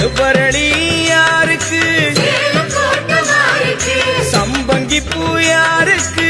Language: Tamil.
செவ்வரளி யாருக்கு? சம்பங்கி பூ யாருக்கு?